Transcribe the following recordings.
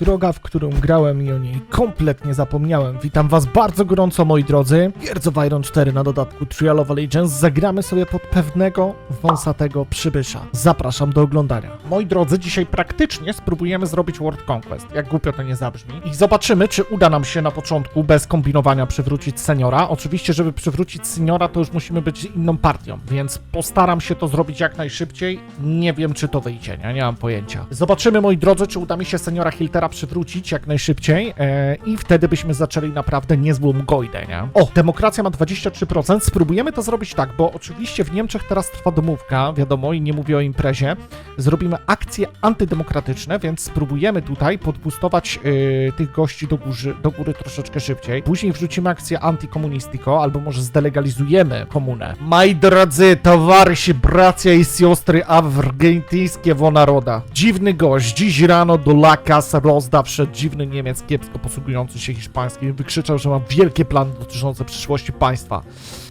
Droga, w którą grałem i o niej kompletnie zapomniałem. Witam was bardzo gorąco, moi drodzy. Of Iron 4 na dodatku Trial of Allegiance. Zagramy sobie pod pewnego wąsatego przybysza. Zapraszam do oglądania. Moi drodzy, dzisiaj praktycznie spróbujemy zrobić World Conquest. Jak głupio to nie zabrzmi. I zobaczymy, czy uda nam się na początku bez kombinowania przywrócić seniora. Oczywiście, żeby przywrócić seniora, to już musimy być inną partią, więc postaram się to zrobić jak najszybciej. Nie wiem, czy to wyjdzie, nie? Nie mam pojęcia. Zobaczymy, moi drodzy, czy uda mi się seniora Hiltera przywrócić jak najszybciej e, i wtedy byśmy zaczęli naprawdę niezłą gojdę, nie? O, demokracja ma 23%. Spróbujemy to zrobić tak, bo oczywiście w Niemczech teraz trwa domówka, wiadomo, i nie mówię o imprezie. Zrobimy akcje antydemokratyczne, więc spróbujemy tutaj podbustować e, tych gości do, góry, do góry troszeczkę szybciej. Później wrzucimy akcję antykomunistiko, albo może zdelegalizujemy komunę. Moi drodzy towarzysze, bracia i siostry argentyńskiego naroda. Dziwny gość dziś rano do La Casa wszedł dziwny Niemiec kiepsko posługujący się hiszpańskim. Wykrzyczał, że ma wielkie plany dotyczące przyszłości państwa.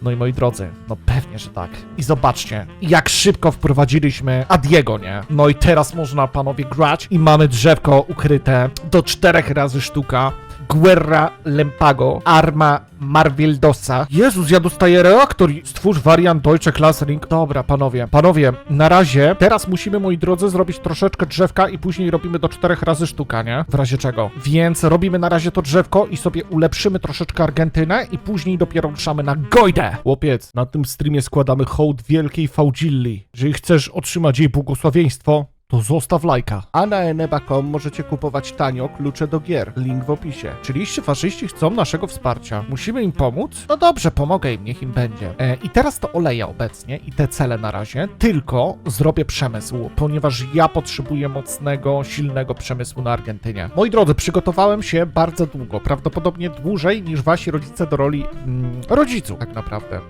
No i moi drodzy, no pewnie, że tak. I zobaczcie, jak szybko wprowadziliśmy Adiego, nie? No i teraz można, panowie, grać i mamy drzewko ukryte do czterech razy sztuka. Guerra Lempago, Arma Marvildosa. Jezus, ja dostaję reaktor. Stwórz wariant Deutsche Class Ring. Dobra, panowie, panowie, na razie, teraz musimy, moi drodzy, zrobić troszeczkę drzewka i później robimy do czterech razy sztuka, nie? W razie czego. Więc robimy na razie to drzewko i sobie ulepszymy troszeczkę Argentynę i później dopiero ruszamy na Gojdę. Chłopiec, na tym streamie składamy hołd wielkiej Faudzilli. Jeżeli chcesz otrzymać jej błogosławieństwo, to zostaw lajka. A na eneba.com możecie kupować tanio klucze do gier. Link w opisie. Czy liście faszyści chcą naszego wsparcia? Musimy im pomóc? No dobrze, pomogę im, niech im będzie. E, I teraz to oleję obecnie i te cele na razie, tylko zrobię przemysł, ponieważ ja potrzebuję mocnego, silnego przemysłu na Argentynie. Moi drodzy, przygotowałem się bardzo długo, prawdopodobnie dłużej niż wasi rodzice do roli mm, rodziców, tak naprawdę.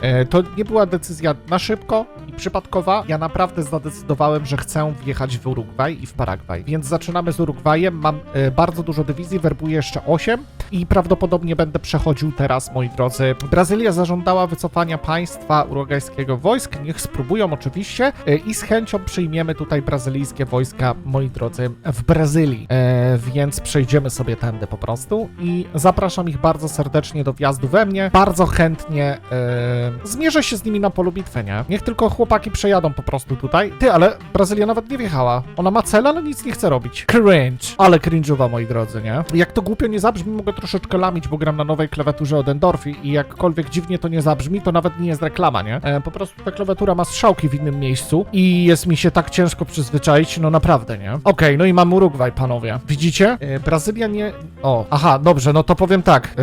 E, To nie była decyzja na szybko i przypadkowa. Ja naprawdę zadecydowałem, że chcę wjechać w Urugwaj i w Paragwaj. Więc zaczynamy z Urugwajem. Mam e, bardzo dużo dywizji, werbuję jeszcze 8 i prawdopodobnie będę przechodził teraz, moi drodzy. Brazylia zażądała wycofania państwa urugwajskiego wojsk. Niech spróbują oczywiście e, i z chęcią przyjmiemy tutaj brazylijskie wojska, moi drodzy, w Brazylii. Więc przejdziemy sobie tędy po prostu i zapraszam ich bardzo serdecznie do wjazdu we mnie. Bardzo chętnie zmierzę się z nimi na polu bitwy, nie? Niech tylko chłopaki przejadą po prostu tutaj. Ty, ale Brazylia nawet nie wjechała. Ona ma cel, ale nic nie chce robić. Cringe. Ale cringe'owa, moi drodzy, nie? Jak to głupio nie zabrzmi, mogę troszeczkę lamić, bo gram na nowej klawiaturze od Endorfi i jakkolwiek dziwnie to nie zabrzmi, to nawet nie jest reklama, nie? E, po prostu ta klawiatura ma strzałki w innym miejscu i jest mi się tak ciężko przyzwyczaić, no naprawdę, nie? Okej, no i mam Urugwaj, panowie. Widzicie? E, Brazylia nie... O, aha, dobrze, no to powiem tak. E,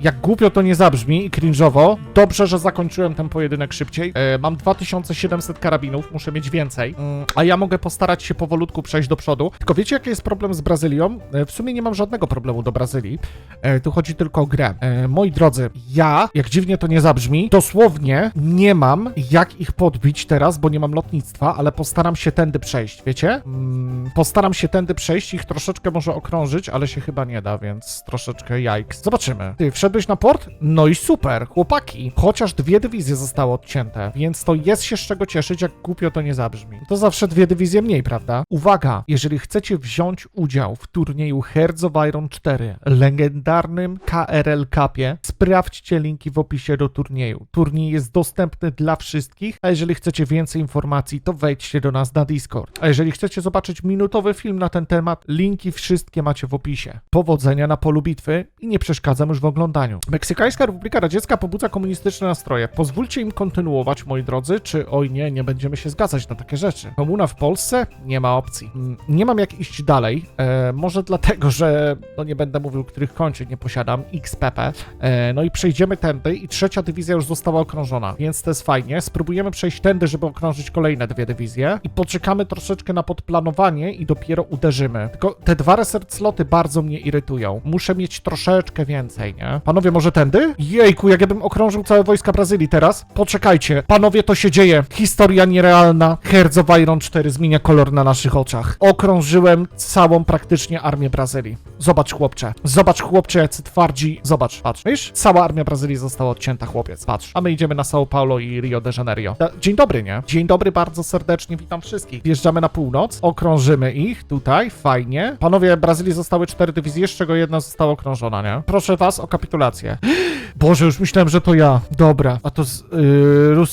jak głupio to nie zabrzmi i cringe'owo, dobrze, że zakończyłem ten pojedynek szybciej. E, mam 2700 karabinów, muszę mieć więcej, a ja mogę postarać się powolutku przejść do przodu. Tylko wiecie, jaki jest problem z Brazylią? E, w sumie nie mam żadnego problemu do Brazylii. E, tu chodzi tylko o grę. E, moi drodzy, ja, jak dziwnie to nie zabrzmi, dosłownie nie mam jak ich podbić teraz, bo nie mam lotnictwa, ale postaram się tędy przejść, wiecie? Mm, postaram się tędy przejść, ich troszeczkę może okrążyć, ale się chyba nie da, więc troszeczkę jajks. Zobaczymy. Ty, wszedłeś na port? No i super, chłopaki. Chociaż dwie dywizje zostały odcięte, więc to jest się z czego cieszyć, jak głupio to nie zabrzmi. To zawsze dwie dywizje mniej, prawda? Uwaga, jeżeli chcecie wziąć udział w turnieju Hearts of Iron 4, legendarnym KRL Cupie, sprawdźcie linki w opisie do turnieju. Turniej jest dostępny dla wszystkich, a jeżeli chcecie więcej informacji, to wejdźcie do nas na Discord. A jeżeli chcecie zobaczyć minutowy film na ten temat, linki wszystkie macie w opisie. Powodzenia na polu bitwy i nie przeszkadzam już w oglądaniu. Meksykańska Republika Radziecka pobudza komunistyczne nastroje. Pozwólcie im kontynuować, moi drodzy, czy oj nie, nie będziemy się zgadzać na takie rzeczy. Komuna w Polsce? Nie ma opcji. Mm, Nie mam jak iść dalej. E, może dlatego, że no nie będę mówił, których kończyn nie posiadam. XPP. E, no i przejdziemy tędy i trzecia dywizja już została okrążona, więc to jest fajnie. Spróbujemy przejść tędy, żeby okrążyć kolejne dwie dywizje i poczekamy troszeczkę na podplanowanie i dopiero uderzymy. Tylko te dwa research sloty bardzo mnie irytują. Muszę mieć troszeczkę więcej, nie? Panowie, może tędy? Jejku, jak ja bym okrążył całe wojska Brazylii teraz? Poczekajcie. Panowie, to się dzieje. Historia nierealna. Hearts of Iron 4 zmienia kolor na naszych oczach. Okrążyłem całą praktycznie armię Brazylii. Zobacz, chłopcze. Zobacz, chłopcze, jacy twardzi. Zobacz, patrz. Wiesz? Cała armia Brazylii została odcięta, chłopiec. Patrz. A my idziemy na São Paulo i Rio de Janeiro. Dzień dobry, nie? Dzień dobry, bardzo serdecznie witam wszystkich. Wjeżdżamy na północ, okrążymy ich tutaj, fajnie. Panowie, Brazylii zostały cztery dywizje, z czego jedna została okrążona, nie? Proszę was o kapitulację. Boże, już myślałem, że to ja. Dobra, a to z,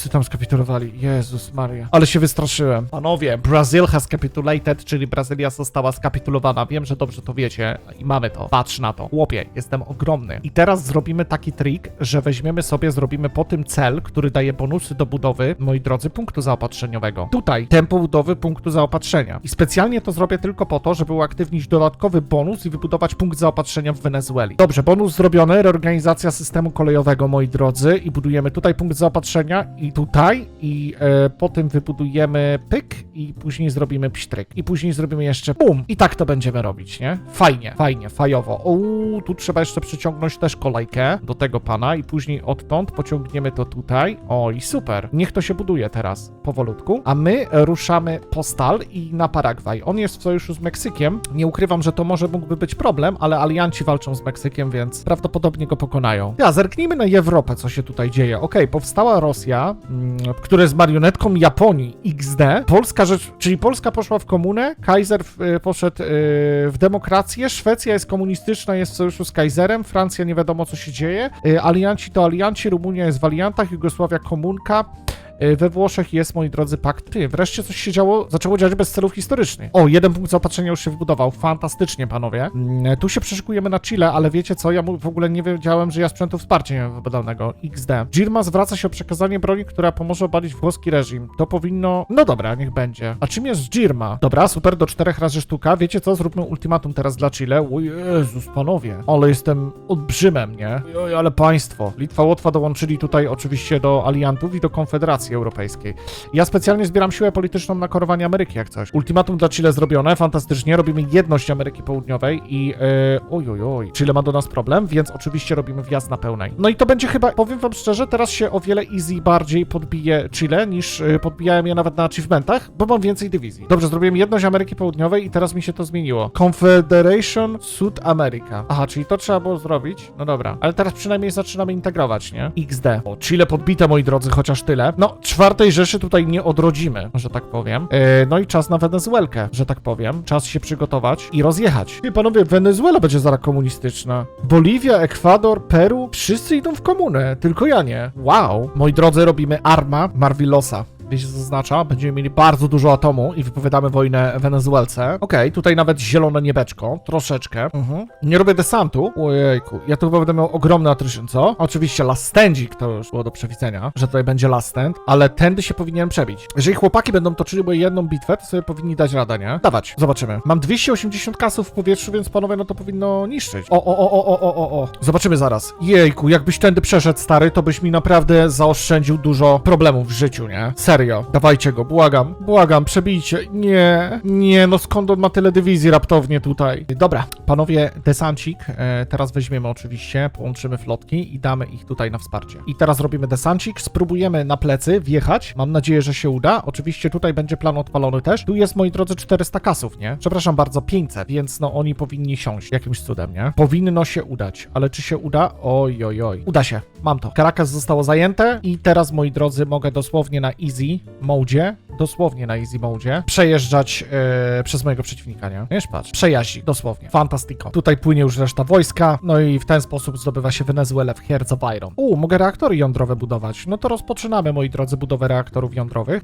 yy, tam skapitulowali. Jezus Maria. Ale się wystraszyłem. Panowie, Brazil has capitulated, czyli Brazylia została skapitulowana. Wiem, że dobrze to wiecie i mamy to. Patrz na to. Chłopie, jestem ogromny. I teraz zrobimy taki trik, że weźmiemy sobie, zrobimy po tym cel, który daje bonusy do budowy, moi drodzy, punktu zaopatrzeniowego. Tutaj tempo budowy punktu zaopatrzenia. I specjalnie to zrobię tylko po to, żeby uaktywnić dodatkowy bonus i wybudować punkt zaopatrzenia w Wenezueli. Dobrze, bonus zrobiony, reorganizacja systemu kolejowego, moi drodzy, i budujemy tutaj punkt zaopatrzenia i tutaj i e, potem wybudujemy pyk i później zrobimy pstryk i później zrobimy jeszcze bum i tak to będziemy robić, nie? Fajnie, fajnie, fajowo. Uuu, tu trzeba jeszcze przyciągnąć też kolejkę do tego pana i później odtąd pociągniemy to tutaj. O i super. Niech to się buduje teraz powolutku, a my ruszamy po stal i na Paragwaj. On jest w sojuszu z Meksykiem. Nie ukrywam, że to może mógłby być problem, ale alianci walczą z Meksykiem, więc prawdopodobnie go pokonają. Ja, zerknijmy na Europę, co się tutaj dzieje. Okej, powstała Rosja, mm, która jest marionetką Japonii XD. Polska rzecz, czyli Polska poszła w komunę, Kaiser y, poszedł y, w demokrację, Szwecja jest komunistyczna, jest w sojuszu z Kaiserem, Francja nie wiadomo co się dzieje, y, alianci to alianci, Rumunia jest w aliantach, Jugosławia komunka, We Włoszech jest, moi drodzy, pakt. Wreszcie coś się działo, zaczęło dziać bez celów historycznych. O, jeden punkt zaopatrzenia już się wybudował. Fantastycznie, panowie. Mm, Tu się przeszykujemy na Chile, ale wiecie co? Ja w ogóle nie wiedziałem, że ja sprzętu wsparcia nie mam wybudowanego. XD. Girma zwraca się o przekazanie broni, która pomoże obalić włoski reżim. To powinno... No dobra, niech będzie. A czym jest Girma? Dobra, super, do czterech razy sztuka. Wiecie co? Zróbmy ultimatum teraz dla Chile. O Jezus, panowie. Ale jestem olbrzymem, nie? Oj, ale państwo. Litwa, Łotwa dołączyli tutaj oczywiście do aliantów i do Konfederacji Europejskiej. Ja specjalnie zbieram siłę polityczną na korowanie Ameryki, jak coś. Ultimatum dla Chile zrobione, fantastycznie. Robimy jedność Ameryki Południowej i... Yy, oj, oj, oj. Chile ma do nas problem, więc oczywiście robimy wjazd na pełnej. No i to będzie chyba, powiem wam szczerze, teraz się o wiele easy bardziej podbije Chile, niż yy, podbijałem je nawet na achievementach, bo mam więcej dywizji. Dobrze, zrobiłem jedność Ameryki Południowej i teraz mi się to zmieniło. Confederation Sud America. Aha, czyli to trzeba było zrobić? No dobra, ale teraz przynajmniej zaczynamy integrować, nie? XD. O, Chile podbite, moi drodzy, chociaż tyle. No, czwartej Rzeszy tutaj nie odrodzimy, że tak powiem. E, no i czas na Wenezuelkę, że tak powiem. Czas się przygotować i rozjechać. I panowie, Wenezuela będzie zaraz komunistyczna. Boliwia, Ekwador, Peru, wszyscy idą w komunę, tylko ja nie. Wow. Moi drodzy, robimy Arma Marvilosa. To oznacza? Będziemy mieli bardzo dużo atomu i wypowiadamy wojnę Wenezuelce. Okej, tutaj nawet zielone niebeczko, troszeczkę. Mhm. Nie robię desantu. Ojejku, ja tu chyba będę miał ogromny attrition, co? Oczywiście last standik to już było do przewidzenia, że tutaj będzie last stand, ale tędy się powinienem przebić. Jeżeli chłopaki będą toczyli bo jedną bitwę, to sobie powinni dać radę, nie? Dawać, zobaczymy. Mam 280 kasów w powietrzu, więc panowie, no to powinno niszczyć. O, o, o, o, o, o, o, o. Zobaczymy zaraz. Jejku, jakbyś tędy przeszedł, stary, to byś mi naprawdę zaoszczędził dużo problemów w życiu, nie? Serio. Dawajcie go, błagam. Błagam, przebijcie. Nie, nie, no skąd on ma tyle dywizji raptownie tutaj? Dobra, panowie, desancik. E, teraz weźmiemy oczywiście, połączymy flotki i damy ich tutaj na wsparcie. I teraz robimy desancik, spróbujemy na plecy wjechać. Mam nadzieję, że się uda. Oczywiście tutaj będzie plan odpalony też. Tu jest, moi drodzy, 400 kasów, nie? Przepraszam bardzo, 500, więc no oni powinni siąść jakimś cudem, nie? Powinno się udać, ale czy się uda? Oj, oj, oj. Uda się, mam to. Caracas zostało zajęte i teraz, moi drodzy, mogę dosłownie na easy modzie, dosłownie na easy modzie, przejeżdżać e, przez mojego przeciwnika, nie? Wiesz, patrz, przejaździ, dosłownie. Fantastico. Tutaj płynie już reszta wojska, no i w ten sposób zdobywa się Wenezuelę w Herzobayron. U, mogę reaktory jądrowe budować. No to rozpoczynamy, moi drodzy, budowę reaktorów jądrowych.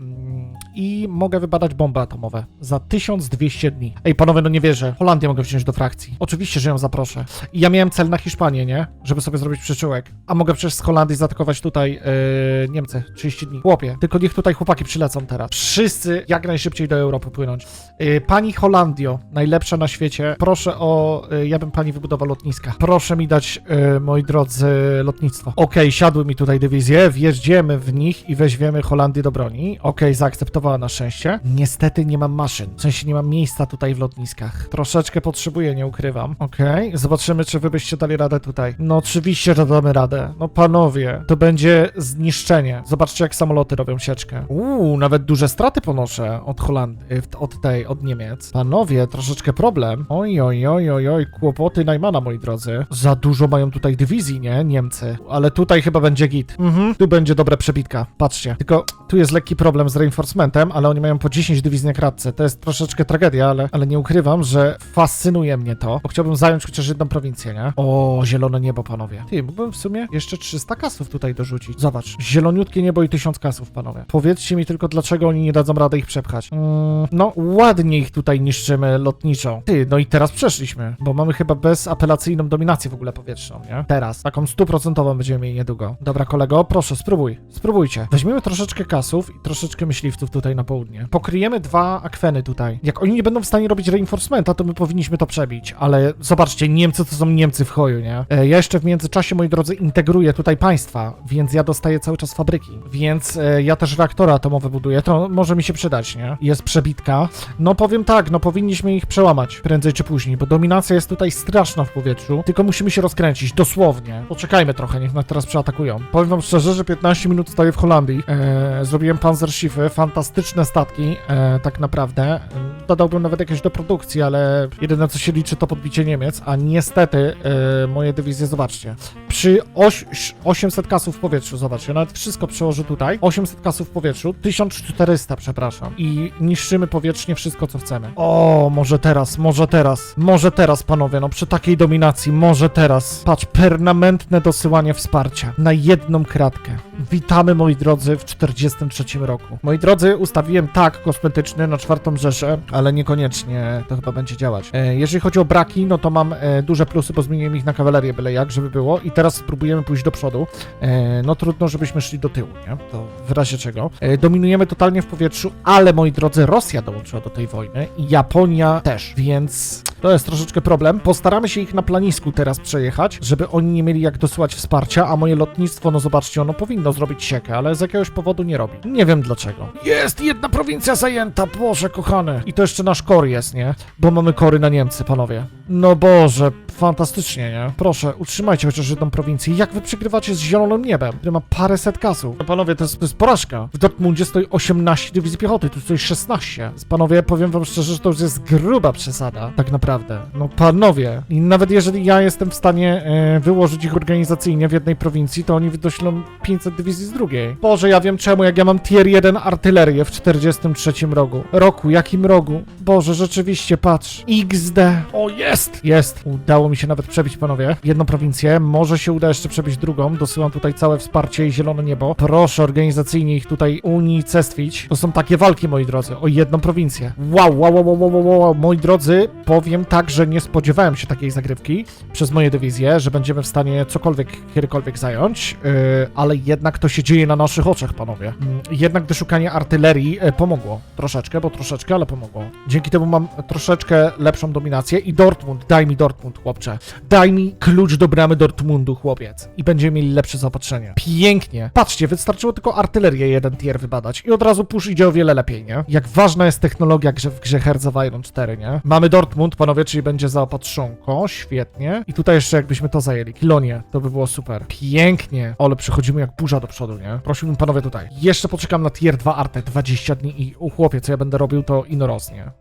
I mogę wybadać bomby atomowe za 1200 dni. Ej, panowie, no nie wierzę. Holandię mogę wziąć do frakcji. Oczywiście, że ją zaproszę. I ja miałem cel na Hiszpanię, nie? Żeby sobie zrobić przyczółek. A mogę przecież z Holandii zaatakować tutaj yy, Niemcy. 30 dni. Chłopie, tylko niech tutaj chłopaki przylecą teraz. Wszyscy jak najszybciej do Europy płynąć. Yy, pani Holandio, najlepsza na świecie, proszę o... Yy, ja bym pani wybudował lotniska. Proszę mi dać, yy, moi drodzy, lotnictwo. Okej, siadły mi tutaj dywizje, wjeżdżamy w nich i weźmiemy Holandię do broni. Okej, zaakceptowałem na szczęście. Niestety nie mam maszyn, w sensie nie mam miejsca tutaj w lotniskach. Troszeczkę potrzebuję, nie ukrywam. Okej, zobaczymy, czy wy byście dali radę tutaj. No oczywiście, że damy radę. No panowie, to będzie zniszczenie. Zobaczcie, jak samoloty robią sieczkę. Uuu, nawet duże straty ponoszę od Holandii, od tej, od Niemiec. Panowie, troszeczkę problem. Oj, oj, oj, oj, oj, kłopoty Najmana, moi drodzy. Za dużo mają tutaj dywizji, nie? Niemcy. Ale tutaj chyba będzie git. Mhm, tu będzie dobra przebitka. Patrzcie. Tylko tu jest lekki problem z reinforcementem, ale oni mają po 10 dywizji na kratce. To jest troszeczkę tragedia, ale, ale nie ukrywam, że fascynuje mnie to, bo chciałbym zająć chociaż jedną prowincję, nie? O, zielone niebo, panowie. Ty, mógłbym w sumie jeszcze 300 kasów tutaj dorzucić. Zobacz, zieloniutkie niebo i 1000 kasów, panowie. Powiedzcie mi tylko, dlaczego oni nie dadzą rady ich przepchać. Mm, no, ładnie ich tutaj niszczymy lotniczą. Ty, no i teraz przeszliśmy, bo mamy chyba bezapelacyjną dominację w ogóle powietrzną, nie? Teraz. Taką stuprocentową będziemy mieli niedługo. Dobra, kolego, proszę, spróbuj. Spróbujcie. Weźmiemy troszeczkę kasów i troszeczkę myśliwców tutaj na południe. Pokryjemy dwa akweny tutaj. Jak oni nie będą w stanie robić reinforcementa, to my powinniśmy to przebić. Ale zobaczcie, Niemcy to są Niemcy w choju, nie? E, ja jeszcze w międzyczasie, moi drodzy, integruję tutaj państwa, więc ja dostaję cały czas fabryki. Więc e, ja też reaktory atomowe buduję. To może mi się przydać, nie? Jest przebitka. No powiem tak, no powinniśmy ich przełamać prędzej czy później, bo dominacja jest tutaj straszna w powietrzu. Tylko musimy się rozkręcić, dosłownie. Poczekajmy trochę, niech nas teraz przeatakują. Powiem wam szczerze, że 15 minut stoję w Holandii. E, zrobiłem Panzerschiffy, fantastyczne statki, e, tak naprawdę. Dodałbym nawet jakieś do produkcji, ale jedyne co się liczy to podbicie Niemiec, a niestety e, moje dywizje, zobaczcie. Przy oś, 800 kasów w powietrzu, zobaczcie, nawet wszystko przełożę tutaj. 800 kasów w powietrzu, 1400, przepraszam. I niszczymy powietrznie wszystko, co chcemy. O, może teraz, może teraz, może teraz, panowie, no przy takiej dominacji, może teraz. Patrz, permanentne dosyłanie wsparcia na jedną kratkę. Witamy, moi drodzy, w 43 roku. Moi drodzy, ustawiłem tak kosmetyczny na czwartą Rzeszę, ale niekoniecznie to chyba będzie działać. E, jeżeli chodzi o braki, no to mam e, duże plusy, bo zmieniłem ich na kawalerię byle jak, żeby było i teraz spróbujemy pójść do przodu. E, no trudno, żebyśmy szli do tyłu, nie? To w razie czego. E, dominujemy totalnie w powietrzu, ale moi drodzy, Rosja dołączyła do tej wojny i Japonia też, więc to jest troszeczkę problem. Postaramy się ich na planisku teraz przejechać, żeby oni nie mieli jak dosyłać wsparcia, a moje lotnictwo, no zobaczcie, ono powinno zrobić siekę, ale z jakiegoś powodu nie robi. Nie wiem dlaczego. Jest jedna prowincja zajęta, Boże kochany. I to jeszcze nasz kor jest, nie? Bo mamy kory na Niemcy, panowie. No Boże, fantastycznie, nie? Proszę, utrzymajcie chociaż jedną prowincję. Jak wy przegrywacie z zielonym niebem, który ma paręset kasów? No panowie, to jest, to jest porażka. W Dortmundzie stoi 18 dywizji piechoty, tu stoi 16. Panowie, powiem wam szczerze, że to już jest gruba przesada, tak naprawdę. No panowie, i nawet jeżeli ja jestem w stanie e, wyłożyć ich organizacyjnie w jednej prowincji, to oni wydoślą 500 dywizji z drugiej. Boże, ja wiem czemu, jak ja mam tier 1 artylerię w 43 rogu. Roku, jakim rogu? Boże, rzeczywiście, patrz. XD. O, jest! Jest. Udało mi się nawet przebić, panowie. Jedną prowincję. Może się uda jeszcze przebić drugą. Dosyłam tutaj całe wsparcie i zielone niebo. Proszę organizacyjnie ich tutaj unicestwić. To są takie walki, moi drodzy, o jedną prowincję. Wow, wow, wow, wow, wow, wow, moi drodzy, powiem tak, że nie spodziewałem się takiej zagrywki przez moje dywizje, że będziemy w stanie cokolwiek, kiedykolwiek zająć, yy, ale jednak to się dzieje na naszych oczach, panowie. Mm, Jednak wyszukanie artylerii e, pomogło. Troszeczkę, bo troszeczkę, ale pomogło. Dzięki temu mam troszeczkę lepszą dominację i Dortmund, daj mi Dortmund, chłopcze. Daj mi klucz do bramy Dortmundu, chłopiec. I będziemy mieli lepsze zaopatrzenie. Pięknie. Patrzcie, wystarczyło tylko artylerię jeden tier wybadać i od razu push idzie o wiele lepiej, nie? Jak ważna jest technologia grze w grze Hearts of Iron 4, nie? Mamy Dortmund, panowie, czyli będzie zaopatrzonko, świetnie. I tutaj jeszcze jakbyśmy to zajęli, Kilonie, to by było super. Pięknie. Ale przechodzimy jak burza do przodu, nie? Prosiłbym panowie tutaj. Jeszcze poczekam na tier 2 artę, 20 dni i u chłopie, co ja będę robił, to ino rosnie.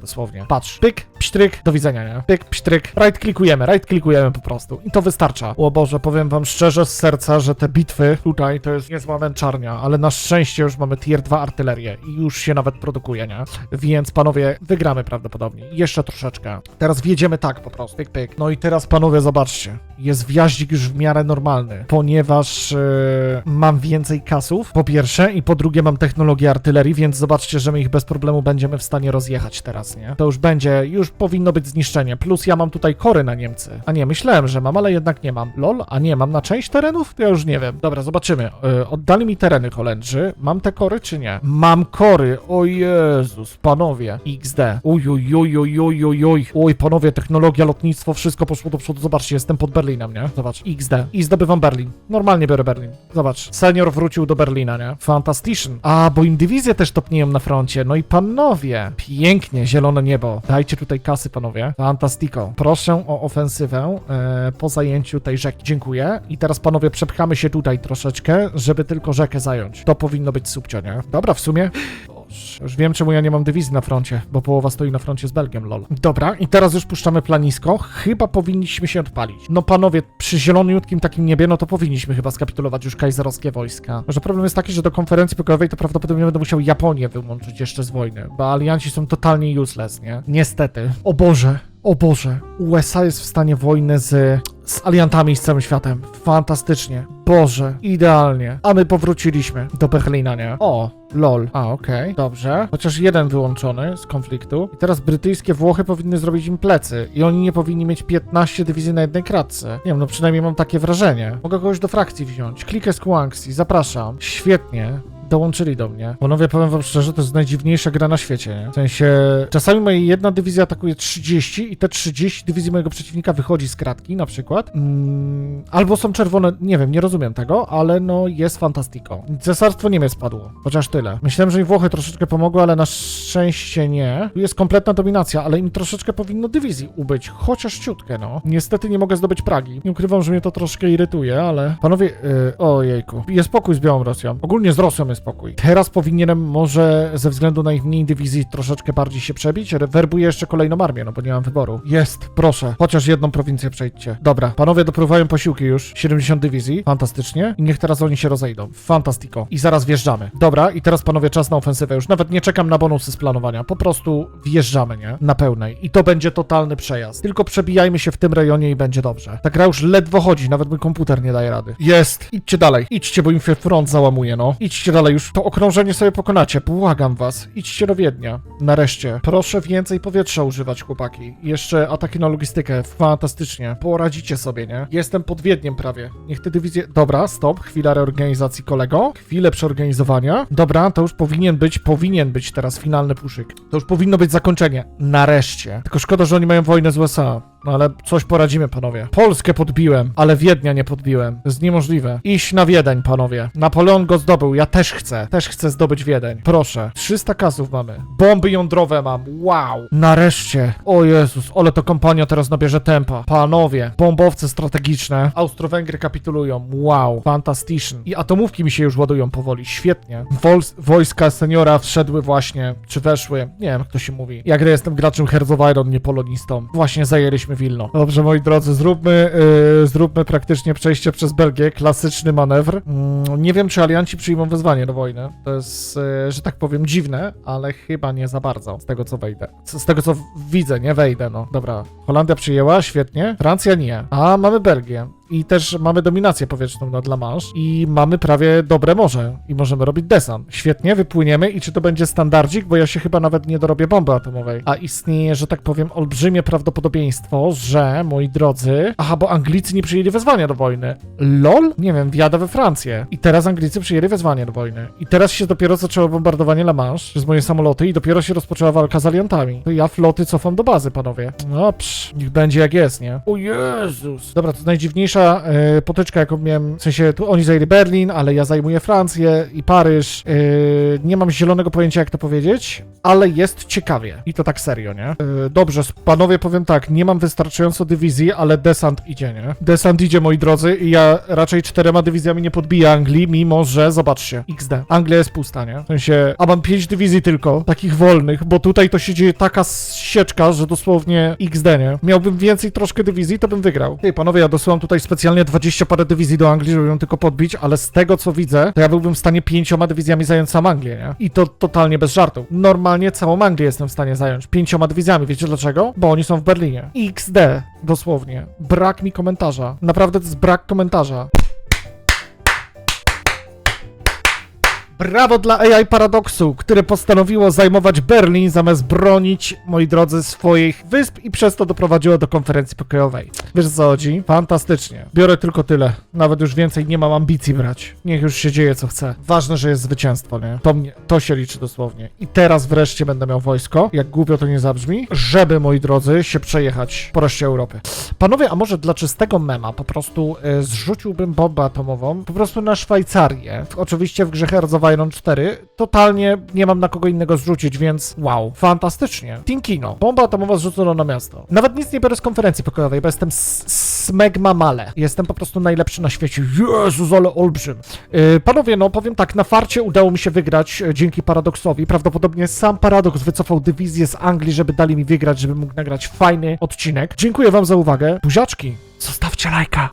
Dosłownie. Patrz, pyk, psztryk, do widzenia, nie? Pyk, psztryk, right klikujemy, right klikujemy po prostu. I to wystarcza. O Boże, powiem wam szczerze z serca, że te bitwy tutaj to jest niezła męczarnia, ale na szczęście już mamy tier 2 artylerię i już się nawet produkuje, nie? Więc panowie, wygramy prawdopodobnie. Jeszcze troszeczkę. Teraz wjedziemy tak po prostu, pyk, pyk. No i teraz panowie, zobaczcie. Jest wjaździk już w miarę normalny, ponieważ e, mam więcej kasów, po pierwsze, i po drugie mam technologię artylerii, więc zobaczcie, że my ich bez problemu będziemy w stanie rozjechać teraz, nie? To już będzie, już powinno być zniszczenie. Plus ja mam tutaj kory na Niemcy. A nie, myślałem, że mam, ale jednak nie mam. Lol, a nie, mam na część terenów? Ja już nie wiem. Dobra, zobaczymy. Yy, oddali mi tereny Holendrzy. Mam te kory, czy nie? Mam kory. O Jezus, panowie. XD. Uj, uj, uj, uj, uj, uj, uj. Oj, panowie, technologia, lotnictwo, wszystko poszło do przodu. Zobaczcie, jestem pod Berlinem, nie? Zobacz, XD. I zdobywam Berlin. Normalnie biorę Berlin. Zobacz, senior wrócił do Berlina, nie? Fantastyczny. A, bo im dywizje też topnieją na froncie. No i panowie, pięknie, zielone niebo. Dajcie tutaj kasy, panowie. Fantastico. Proszę o ofensywę e, po zajęciu tej rzeki. Dziękuję. I teraz, panowie, przepchamy się tutaj troszeczkę, żeby tylko rzekę zająć. To powinno być subcio, nie? Dobra, w sumie... Już wiem, czemu ja nie mam dywizji na froncie, bo połowa stoi na froncie z Belgiem, lol. Dobra, i teraz już puszczamy planisko. Chyba powinniśmy się odpalić. No panowie, przy zieloniutkim takim niebie, no to powinniśmy chyba skapitulować już kajzerowskie wojska. Może problem jest taki, że do konferencji pokojowej to prawdopodobnie będę musiał Japonię wyłączyć jeszcze z wojny, bo alianci są totalnie useless, nie? Niestety. O Boże. O Boże, USA jest w stanie wojny z, z aliantami z całym światem. Fantastycznie. Boże, idealnie. A my powróciliśmy do Berlina, nie? O, lol. A, okej, dobrze. Chociaż jeden wyłączony z konfliktu. I teraz brytyjskie Włochy powinny zrobić im plecy. I oni nie powinni mieć 15 dywizji na jednej kratce. Nie wiem, no przynajmniej mam takie wrażenie. Mogę kogoś do frakcji wziąć. Klikę z Kuangxi, zapraszam. Świetnie dołączyli do mnie. Panowie, powiem wam szczerze, to jest najdziwniejsza gra na świecie, nie? W sensie, czasami moja jedna dywizja atakuje 30 i te 30 dywizji mojego przeciwnika wychodzi z kratki, na przykład. Mm, albo są czerwone, nie wiem, nie rozumiem tego, ale no jest fantastico. Cesarstwo Niemiec padło, chociaż tyle. Myślałem, że im Włochy troszeczkę pomogły, ale na szczęście nie. Tu jest kompletna dominacja, ale im troszeczkę powinno dywizji ubyć, chociaż ciutkę, no. Niestety nie mogę zdobyć Pragi. Nie ukrywam, że mnie to troszkę irytuje, ale... Panowie, yy, ojejku. Jest spokój z Białorusią. Ogólnie z Rosją jest spokój. Teraz powinienem może ze względu na ich mniej dywizji troszeczkę bardziej się przebić. Werbuję jeszcze kolejną armię, no bo nie mam wyboru. Jest, proszę. Chociaż jedną prowincję przejdźcie. Dobra, panowie dopływają posiłki już. 70 dywizji. Fantastycznie. I niech teraz oni się rozejdą. Fantastico. I zaraz wjeżdżamy. Dobra, i teraz panowie czas na ofensywę. Już nawet nie czekam na bonusy z planowania. Po prostu wjeżdżamy, nie? Na pełnej. I to będzie totalny przejazd. Tylko przebijajmy się w tym rejonie i będzie dobrze. Ta gra już ledwo chodzi, nawet mój komputer nie daje rady. Jest. Idźcie dalej. Idźcie, bo im się front załamuje, no. Idźcie dalej, już to okrążenie sobie pokonacie. Błagam was. Idźcie do Wiednia. Nareszcie. Proszę więcej powietrza używać, chłopaki. Jeszcze ataki na logistykę. Fantastycznie. Poradzicie sobie, nie? Jestem pod Wiedniem prawie. Niech te dywizje... Dobra, stop. Chwila reorganizacji, kolego. Chwilę przeorganizowania. Dobra, to już powinien być, powinien być teraz finalny puszyk. To już powinno być zakończenie. Nareszcie. Tylko szkoda, że oni mają wojnę z USA. No ale coś poradzimy, panowie. Polskę podbiłem, ale Wiednia nie podbiłem. To jest niemożliwe. Iść na Wiedeń, panowie. Napoleon go zdobył, ja też chcę. Też chcę zdobyć Wiedeń. Proszę. 300 kasów mamy. Bomby jądrowe mam. Wow. Nareszcie. O Jezus, ale to kompania teraz nabierze tempa. Panowie, bombowce strategiczne. Austro-Węgry kapitulują. Wow. Fantastyczny. I atomówki mi się już ładują powoli. Świetnie. Wols- wojska seniora wszedły właśnie, czy weszły. Nie wiem, jak to się mówi. Ja grę jestem graczem Hearts of Iron, nie polonistą. Właśnie zajęliśmy Wilno. Dobrze, moi drodzy, zróbmy, yy, zróbmy praktycznie przejście przez Belgię. Klasyczny manewr. Mm, nie wiem, czy alianci przyjmą wezwanie do wojny. To jest, yy, że tak powiem, dziwne, ale chyba nie za bardzo. Z tego, co wejdę. Z, tego, co widzę, nie wejdę, no. Dobra. Holandia przyjęła, świetnie. Francja nie. A mamy Belgię. I też mamy dominację powietrzną nad La Manche i mamy prawie dobre morze i możemy robić desant. Świetnie, wypłyniemy i czy to będzie standardzik, bo ja się chyba nawet nie dorobię bomby atomowej. A istnieje, że tak powiem, olbrzymie prawdopodobieństwo, że, moi drodzy... Aha, bo Anglicy nie przyjęli wezwania do wojny. LOL? Nie wiem, wjadę we Francję. I teraz Anglicy przyjęli wezwanie do wojny. I teraz się dopiero zaczęło bombardowanie La Manche przez moje samoloty i dopiero się rozpoczęła walka z aliantami. To ja floty cofam do bazy, panowie. No, psz, niech będzie jak jest, nie? O Jezus! Dobra, to najdziwniejsza e, potyczka, jaką miałem, w sensie tu oni zajęli Berlin, ale ja zajmuję Francję i Paryż. E, nie mam zielonego pojęcia, jak to powiedzieć, ale jest ciekawie. I to tak serio, nie? E, dobrze, panowie, powiem tak, nie mam wystarczająco dywizji, ale desant idzie, nie? Desant idzie, moi drodzy, i ja raczej czterema dywizjami nie podbiję Anglii, mimo że, zobaczcie, XD. Anglia jest pusta, nie? W sensie, a mam pięć dywizji tylko, takich wolnych, bo tutaj to się dzieje taka sieczka, że dosłownie XD, nie? Miałbym więcej troszkę dywizji, to bym wygrał. Hej, panowie, ja dosyłam tutaj specjalnie 20 parę dywizji do Anglii, żeby ją tylko podbić, ale z tego, co widzę, to ja byłbym w stanie pięcioma dywizjami zająć sam Anglię, nie? I to totalnie bez żartu. Normalnie całą Anglię jestem w stanie zająć pięcioma dywizjami. Wiecie dlaczego? Bo oni są w Berlinie. XD, dosłownie. Brak mi komentarza. Naprawdę to jest brak komentarza. Brawo dla AI Paradoksu, które postanowiło zajmować Berlin zamiast bronić, moi drodzy, swoich wysp i przez to doprowadziło do konferencji pokojowej. Wiesz co chodzi? Fantastycznie. Biorę tylko tyle. Nawet już więcej nie mam ambicji brać. Niech już się dzieje co chce. Ważne, że jest zwycięstwo, nie? To, mnie, to się liczy dosłownie. I teraz wreszcie będę miał wojsko, jak głupio to nie zabrzmi, żeby, moi drodzy, się przejechać po reszcie Europy. Panowie, a może dla czystego mema po prostu e, zrzuciłbym bombę atomową po prostu na Szwajcarię. Oczywiście w grze of Iron 4 totalnie nie mam na kogo innego zrzucić, więc wow, fantastycznie. Tinkino, bomba atomowa zrzucona na miasto. Nawet nic nie biorę z konferencji pokojowej, bo jestem smegma male. Jestem po prostu najlepszy na świecie. Jezus, ale olbrzym. Yy, panowie, no powiem tak, na farcie udało mi się wygrać e, dzięki Paradoksowi. Prawdopodobnie sam Paradoks wycofał dywizję z Anglii, żeby dali mi wygrać, żeby mógł nagrać fajny odcinek. Dziękuję wam za uwagę. Buziaczki, zostawcie lajka.